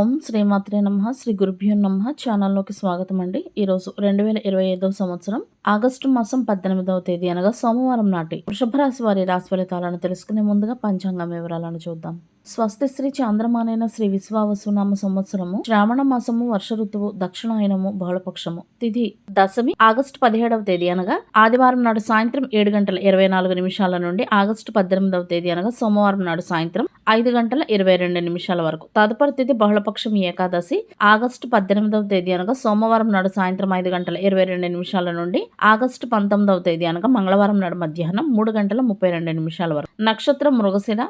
ఓం శ్రీమాత్రే నమ శ్రీ గురుభ్యో నమ. ఛానల్లోకి స్వాగతం అండి ఈరోజు రెండు వేల ఇరవై ఐదవ సంవత్సరం ఆగస్టు మాసం పద్దెనిమిదవ తేదీ అనగా సోమవారం నాటి వృషభ రాశి వారి రాశి ఫలితాలను తెలుసుకునే ముందుగా పంచాంగం వివరాలను చూద్దాం. స్వస్తి శ్రీ చాంద్రమానైన శ్రీ విశ్వావసునామ సంవత్సరము శ్రావణ మాసము వర్ష ఋతువు దక్షిణాయనము బహుళపక్షము తిథి దశమి ఆగస్టు పదిహేడవ తేదీ అనగా ఆదివారం నాడు సాయంత్రం ఏడు గంటల ఇరవై నాలుగు నిమిషాల నుండి ఆగస్టు పద్దెనిమిదవ తేదీ అనగా సోమవారం నాడు సాయంత్రం ఐదు గంటల ఇరవై రెండు నిమిషాల వరకు. తదుపరి తిథి బహుళపక్షం ఏకాదశి ఆగస్టు పద్దెనిమిదవ తేదీ అనగా సోమవారం నాడు సాయంత్రం ఐదు గంటల ఇరవై రెండు నిమిషాల నుండి ఆగస్టు పంతొమ్మిదవ తేదీ అనగా మంగళవారం నాడు మధ్యాహ్నం మూడు గంటల ముప్పై రెండు నిమిషాల వరకు. నక్షత్రం మృగశిర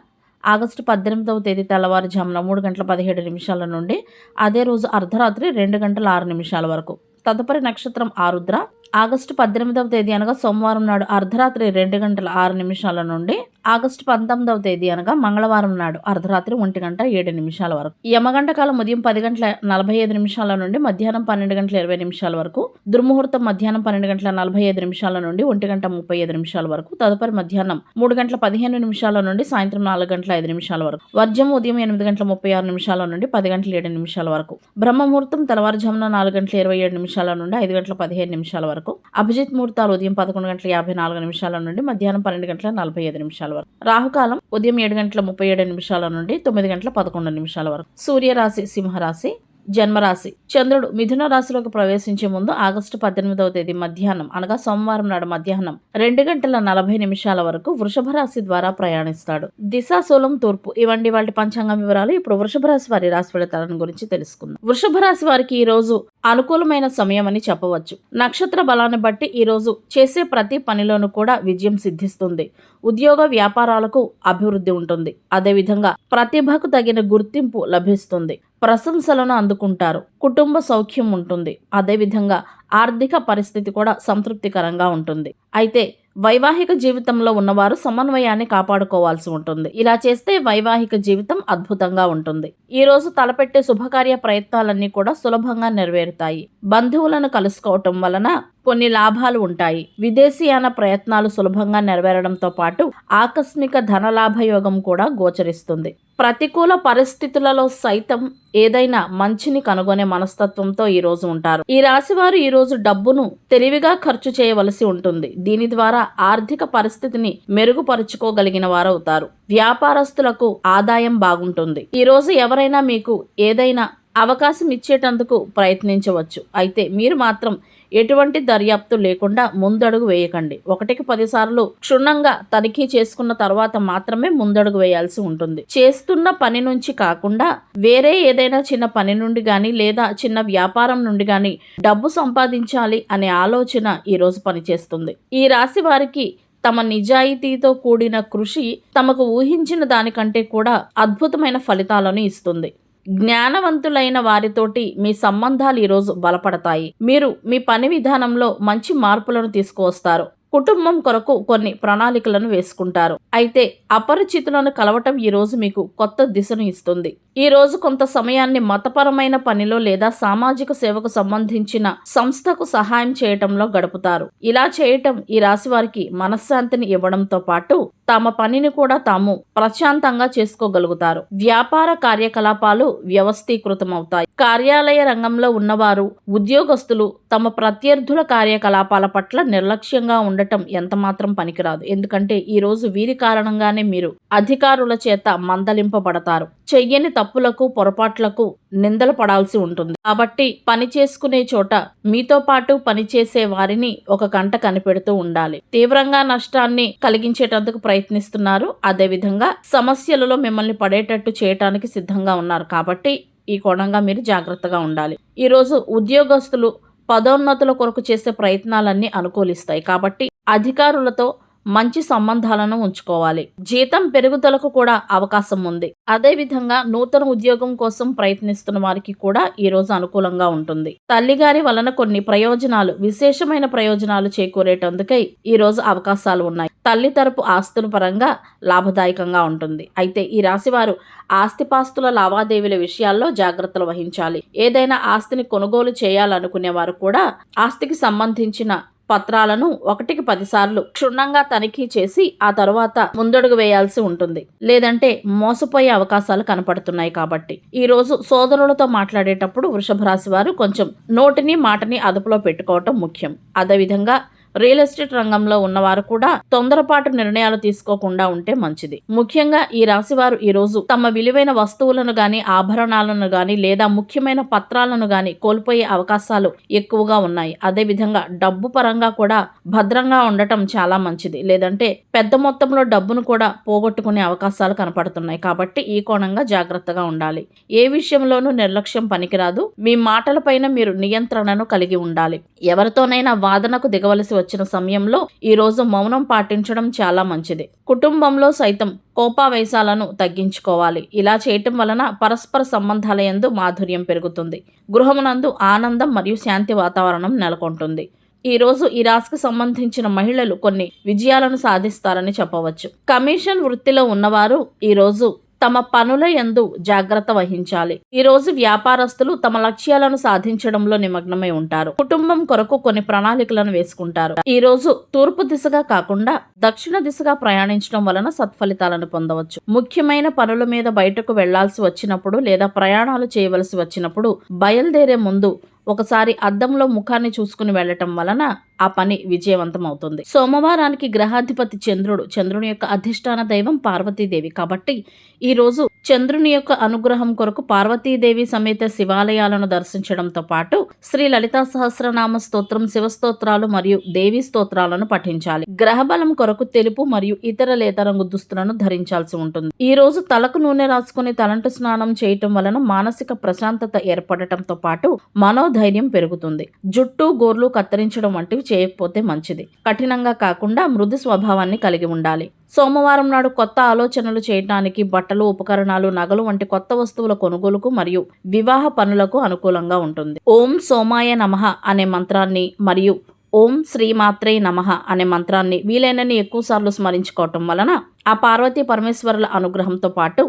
ఆగస్టు పద్దెనిమిదవ తేదీ తెల్లవారుజామున మూడు గంటల పదిహేడు నిమిషాల నుండి అదే రోజు అర్ధరాత్రి రెండు గంటల ఆరు నిమిషాల వరకు. తదుపరి నక్షత్రం ఆరుద్ర. ఆగస్టు పద్దెనిమిదవ తేదీ అనగా సోమవారం నాడు అర్ధరాత్రి రెండు గంటల ఆరు నిమిషాల నుండి ఆగస్టు పంతొమ్మిదవ తేదీ అనగా మంగళవారం నాడు అర్ధరాత్రి ఒంటి గంట ఏడు నిమిషాల వరకు. యమగంట కాలం ఉదయం పది గంటల నలభై ఐదు నిమిషాల నుండి మధ్యాహ్నం పన్నెండు గంటల ఇరవై నిమిషాల వరకు దుర్ముహూర్తం మధ్యాహ్నం పన్నెండు గంటల నలభై ఐదు నిమిషాల నుండి ఒంటి గంట ముప్పై ఐదు నిమిషాల వరకు తదుపరి మధ్యాహ్నం మూడు గంటల పదిహేను నిమిషాల నుండి సాయంత్రం నాలుగు గంటల ఐదు నిమిషాల వరకు వర్జం ఉదయం ఎనిమిది గంటల ముప్పై ఆరు నిమిషాల నుండి పది గంటల ఏడు నిమిషాల వరకు బ్రహ్మముహూర్తం తెల్లవారుజామున నాలుగు గంటల ఇరవై ఏడు నిమిషాల నుండి ఐదు గంటల పదిహేను నిమిషాల వరకు అభిజిత్ ముహూర్తాలు ఉదయం పదకొండు గంటల యాభై నాలుగు నిమిషాల నుండి మధ్యాహ్నం పన్నెండు గంటల నలభై ఐదు నిమిషాల వరకు. రాహుకాలం ఉదయం ఏడు గంటల ముప్పై ఏడు నిమిషాల నుండి తొమ్మిది గంటల పదకొండు నిమిషాల వరకు. సూర్యరాశి సింహరాశి జన్మరాశి. చంద్రుడు మిథున రాశిలోకి ప్రవేశించే ముందు ఆగస్టు పద్దెనిమిదవ తేదీ మధ్యాహ్నం అనగా సోమవారం నాడు మధ్యాహ్నం రెండు గంటల నలభై నిమిషాల వరకు వృషభ రాశి ద్వారా ప్రయాణిస్తాడు. దిశాశూలం తూర్పు ఇవండి వాటి పంచాంగం వివరాలు ఇప్పుడు వృషభ రాశి వారి రాశి ఫలితాలను గురించి తెలుసుకుందాం. వృషభ రాశి వారికి ఈ రోజు అనుకూలమైన సమయం అని చెప్పవచ్చు. నక్షత్ర బలాన్ని బట్టి ఈ రోజు చేసే ప్రతి పనిలోనూ కూడా విజయం సిద్ధిస్తుంది. ఉద్యోగ వ్యాపారాలకు అభివృద్ధి ఉంటుంది. అదేవిధంగా ప్రతిభకు తగిన గుర్తింపు లభిస్తుంది. ప్రశంసలను అందుకుంటారు. కుటుంబ సౌఖ్యం ఉంటుంది. అదేవిధంగా ఆర్థిక పరిస్థితి కూడా సంతృప్తికరంగా ఉంటుంది. అయితే వైవాహిక జీవితంలో ఉన్నవారు సమన్వయాన్ని కాపాడుకోవాల్సి ఉంటుంది. ఇలా చేస్తే వైవాహిక జీవితం అద్భుతంగా ఉంటుంది. ఈ రోజు తలపెట్టే శుభకార్య ప్రయత్నాలన్నీ కూడా సులభంగా నెరవేరుతాయి. బంధువులను కలుసుకోవటం వలన కొన్ని లాభాలు ఉంటాయి. విదేశీయాన ప్రయత్నాలు సులభంగా నెరవేరడంతో పాటు ఆకస్మిక ధనలాభయోగం కూడా గోచరిస్తుంది. ప్రతికూల పరిస్థితులలో సైతం ఏదైనా మంచిని కనుగొనే మనస్తత్వంతో ఈ రోజు ఉంటారు. ఈ రాశి వారు ఈ రోజు డబ్బును తెలివిగా ఖర్చు చేయవలసి ఉంటుంది. దీని ద్వారా ఆర్థిక పరిస్థితిని మెరుగుపరుచుకోగలిగిన వారవుతారు. వ్యాపారస్తులకు ఆదాయం బాగుంటుంది. ఈ రోజు ఎవరైనా మీకు ఏదైనా అవకాశం ఇచ్చేటందుకు ప్రయత్నించవచ్చు. అయితే మీరు మాత్రం ఎటువంటి దర్యాప్తు లేకుండా ముందడుగు వేయకండి. ఒకటికి పదిసార్లు క్షుణ్ణంగా తనిఖీ చేసుకున్న తర్వాత మాత్రమే ముందడుగు వేయాల్సి ఉంటుంది. చేస్తున్న పని నుంచి కాకుండా వేరే ఏదైనా చిన్న పని నుండి కానీ లేదా చిన్న వ్యాపారం నుండి కానీ డబ్బు సంపాదించాలి అనే ఆలోచన ఈరోజు పనిచేస్తుంది. ఈ రాశి వారికి తమ నిజాయితీతో కూడిన కృషి తమకు ఊహించిన దానికంటే కూడా అద్భుతమైన ఫలితాలను ఇస్తుంది. జ్ఞానవంతులైన వారితోటి మీ సంబంధాలు ఈరోజు బలపడతాయి. మీరు మీ పని విధానంలో మంచి మార్పులను తీసుకువస్తారు. కుటుంబం కొరకు కొన్ని ప్రణాళికలను వేసుకుంటారు. అయితే అపరిచితులను కలవటం ఈ రోజు మీకు కొత్త దిశను ఇస్తుంది. ఈ రోజు కొంత సమయాన్ని మతపరమైన పనిలో లేదా సామాజిక సేవకు సంబంధించిన సంస్థకు సహాయం చేయటంలో గడుపుతారు. ఇలా చేయటం ఈ రాశి వారికి మనశ్శాంతిని ఇవ్వడంతో పాటు తమ పనిని కూడా తాము ప్రశాంతంగా చేసుకోగలుగుతారు. వ్యాపార కార్యకలాపాలు వ్యవస్థీకృతమవుతాయి. కార్యాలయ రంగంలో ఉన్నవారు ఉద్యోగస్తులు తమ ప్రత్యర్థుల కార్యకలాపాల పట్ల నిర్లక్ష్యంగా ఉండటం ఎంతమాత్రం పనికిరాదు. ఎందుకంటే ఈ రోజు వీరి కారణంగానే మీరు అధికారుల చేత మందలింపబడతారు. చెయ్యని తప్పులకు పొరపాట్లకు నిందలు పడాల్సి ఉంటుంది. కాబట్టి పని చేసుకునే చోట మీతో పాటు పనిచేసే వారిని ఒక కంట కనిపెడుతూ ఉండాలి. తీవ్రంగా నష్టాన్ని కలిగించేటందుకు ప్రయత్నిస్తున్నారు. అదేవిధంగా సమస్యలలో మిమ్మల్ని పడేటట్టు చేయటానికి సిద్ధంగా ఉన్నారు. కాబట్టి ఈ కోణంగా మీరు జాగ్రత్తగా ఉండాలి. ఈరోజు ఉద్యోగస్తులు పదోన్నతుల కొరకు చేసే ప్రయత్నాలన్నీ అనుకూలిస్తాయి. కాబట్టి అధికారులతో మంచి సంబంధాలను ఉంచుకోవాలి. జీతం పెరుగుదలకు కూడా అవకాశం ఉంది. అదేవిధంగా నూతన ఉద్యోగం కోసం ప్రయత్నిస్తున్న వారికి కూడా ఈ రోజు అనుకూలంగా ఉంటుంది. తల్లిగారి వలన కొన్ని ప్రయోజనాలు విశేషమైన ప్రయోజనాలు చేకూరేటందుకై ఈ రోజు అవకాశాలు ఉన్నాయి. తల్లి తరపు ఆస్తుల పరంగా లాభదాయకంగా ఉంటుంది. అయితే ఈ రాశివారు ఆస్తిపాస్తుల లావాదేవీల విషయాల్లో జాగ్రత్తలు వహించాలి. ఏదైనా ఆస్తిని కొనుగోలు చేయాలనుకునే వారు కూడా ఆస్తికి సంబంధించిన పత్రాలను ఒకటికి పదిసార్లు క్షుణ్ణంగా తనిఖీ చేసి ఆ తర్వాత ముందడుగు వేయాల్సి ఉంటుంది. లేదంటే మోసపోయే అవకాశాలు కనపడుతున్నాయి కాబట్టి. ఈ రోజు సోదరులతో మాట్లాడేటప్పుడు వృషభ రాశి వారు కొంచెం నోటిని మాటని అదుపులో పెట్టుకోవటం ముఖ్యం. అదేవిధంగా రియల్ ఎస్టేట్ రంగంలో ఉన్నవారు కూడా తొందరపాటు నిర్ణయాలు తీసుకోకుండా ఉంటే మంచిది. ముఖ్యంగా ఈ రాశి వారు ఈ రోజు తమ విలువైన వస్తువులను గాని ఆభరణాలను గాని లేదా ముఖ్యమైన పత్రాలను గాని కోల్పోయే అవకాశాలు ఎక్కువగా ఉన్నాయి. అదే విధంగా డబ్బు పరంగా కూడా భద్రంగా ఉండటం చాలా మంచిది. లేదంటే పెద్ద మొత్తంలో డబ్బును కూడా పోగొట్టుకునే అవకాశాలు కనపడుతున్నాయి. కాబట్టి ఈ కోణంగా జాగ్రత్తగా ఉండాలి. ఏ విషయంలోనూ నిర్లక్ష్యం పనికిరాదు. మీ మాటలపైన మీరు నియంత్రణను కలిగి ఉండాలి. ఎవరితోనైనా వాదనకు దిగవలసి వచ్చిన సమయంలో ఈ రోజు మౌనం పాటించడం చాలా మంచిది. కుటుంబంలో సైతం కోపావేశాలను తగ్గించుకోవాలి. ఇలా చేయటం వలన పరస్పర సంబంధాల యందు మాధుర్యం పెరుగుతుంది. గృహమునందు ఆనందం మరియు శాంతి వాతావరణం నెలకొంటుంది. ఈ రోజు ఈ రాశికి సంబంధించిన మహిళలు కొన్ని విజయాలను సాధిస్తారని చెప్పవచ్చు. కమిషన్ వృత్తిలో ఉన్నవారు ఈ రోజు తమ పనుల యందు జాగ్రత్త వహించాలి. ఈ రోజు వ్యాపారస్తులు తమ లక్ష్యాలను సాధించడంలో నిమగ్నమై ఉంటారు. కుటుంబం కొరకు కొన్ని ప్రణాళికలను వేసుకుంటారు. ఈ రోజు తూర్పు దిశగా కాకుండా దక్షిణ దిశగా ప్రయాణించడం వలన సత్ఫలితాలను పొందవచ్చు. ముఖ్యమైన పనుల మీద బయటకు వెళ్ళాల్సి వచ్చినప్పుడు లేదా ప్రయాణాలు చేయవలసి వచ్చినప్పుడు బయలుదేరే ముందు ఒకసారి అద్దంలో ముఖాన్ని చూసుకుని వెళ్ళటం వలన ఆ పని విజయవంతం అవుతుంది సోమవారానికి గ్రహాధిపతి చంద్రుడు చంద్రుని యొక్క అధిష్టాన దైవం పార్వతీదేవి. కాబట్టి ఈ రోజు చంద్రుని యొక్క అనుగ్రహం కొరకు పార్వతీదేవి సమేత శివాలయాలను దర్శించడంతో పాటు శ్రీ లలితా సహస్రనామ స్తోత్రం శివస్తోత్రాలు మరియు దేవి స్తోత్రాలను పఠించాలి. గ్రహబలం కొరకు తెలుపు మరియు ఇతర లేత రంగు దుస్తులను ధరించాల్సి ఉంటుంది. ఈ రోజు తలకు నూనె రాసుకుని తలంటు స్నానం చేయటం వలన మానసిక ప్రశాంతత ఏర్పడటంతో పాటు మనోధైర్యం పెరుగుతుంది. జుట్టు గోర్లు కత్తిరించడం వంటివి చేయకపోతే మంచిది. కఠినంగా కాకుండా మృదు స్వభావాన్ని కలిగి ఉండాలి. సోమవారం నాడు కొత్త ఆలోచనలు చేయటానికి బట్టలు ఉపకరణాలు నగలు వంటి కొత్త వస్తువుల కొనుగోలుకు మరియు వివాహ పనులకు అనుకూలంగా ఉంటుంది. ఓం సోమాయ నమః అనే మంత్రాన్ని మరియు ఓం శ్రీమాత్రే నమః అనే మంత్రాన్ని వీలైనన్ని ఎక్కువసార్లు స్మరించుకోవటం వలన ఆ పార్వతీ పరమేశ్వరుల అనుగ్రహంతో పాటు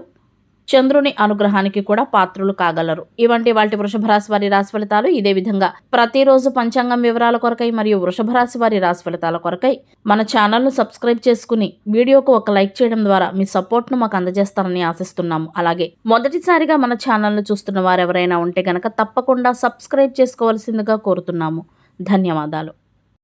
చంద్రుని అనుగ్రహానికి కూడా పాత్రులు కాగలరు. ఇవంటి వాటి వృషభ రాశి వారి రాశి ఫలితాలు ఇదే విధంగా. ప్రతిరోజు పంచాంగం వివరాల కొరకై మరియు వృషభ రాశి వారి రాశి ఫలితాల కొరకై మన ఛానల్ను సబ్స్క్రైబ్ చేసుకుని వీడియోకు ఒక లైక్ చేయడం ద్వారా మీ సపోర్ట్ను మాకు అందజేస్తారని ఆశిస్తున్నాము. అలాగే మొదటిసారిగా మన ఛానల్ను చూస్తున్న వారు ఎవరైనా ఉంటే గనక తప్పకుండా సబ్స్క్రైబ్ చేసుకోవాల్సిందిగా కోరుతున్నాము. ధన్యవాదాలు.